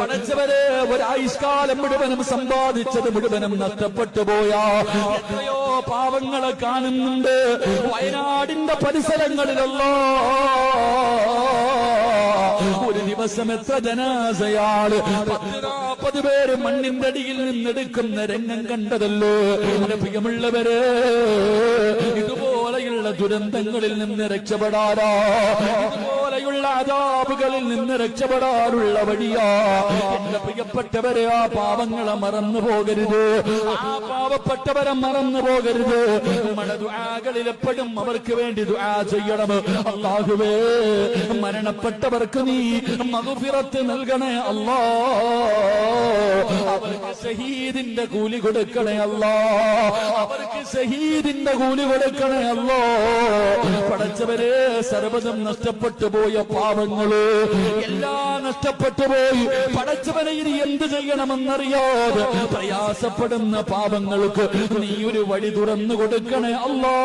പടച്ചവരെ ഒരായുഷ്കാലം മുഴുവനും സമ്പാദിച്ചത് മുഴുവനും നഷ്ടപ്പെട്ടു പോയാ. എത്രയോ പാവങ്ങളെ കാണുന്നുണ്ട്. വയനാടിന്റെ പരിസരങ്ങളിലല്ലോ ഒരു ദിവസം എത്ര ജനാസയാൾ. നാൽപ്പത് പേര് മണ്ണിന്റെ അടിയിൽ നിന്നെടുക്കുന്ന രംഗം കണ്ടതല്ലോ? പ്രിയമുള്ളവര് ഇതുപോലെയുള്ള ദുരന്തങ്ങളിൽ നിന്ന് രക്ഷപ്പെടാനാ. ഇതുപോലെയുള്ള അതാപുകളിൽ നിന്ന് രക്ഷപ്പെടാനുള്ള വഴിയാ. എന്റെ പ്രിയപ്പെട്ടവരെ ആ പാവങ്ങളെ മറന്നു പോകരുത്. ആ പാവപ്പെട്ടവരെ മറന്നു പോകരുത്. നമ്മുടെ ദുആകളിൽ അവർക്ക് വേണ്ടി ദുആ ചെയ്യണം. അള്ളാഹുവേ മരണപ്പെട്ടവർക്ക് നീ മകുഫിറത്ത് നൽകണേ അല്ലാ. അവർക്ക് ഷഹീദിന്റെ കൂലി കൊടുക്കണേ അല്ലാ. അവർക്ക് ഷഹീദിന്റെ കൂലി കൊടുക്കണേ അല്ലോ. പടച്ചവരെ സർവതും നഷ്ടപ്പെട്ടു പോയ പാവങ്ങൾ. എല്ലാം നഷ്ടപ്പെട്ടു പോയി. പടച്ചവനെ ഇനി എന്ത് ചെയ്യണമെന്നറിയാതെ പ്രയാസപ്പെടുന്ന പാവങ്ങൾക്ക് നീ ഒരു വഴി തുറന്നു കൊടുക്കണേ അല്ലോ.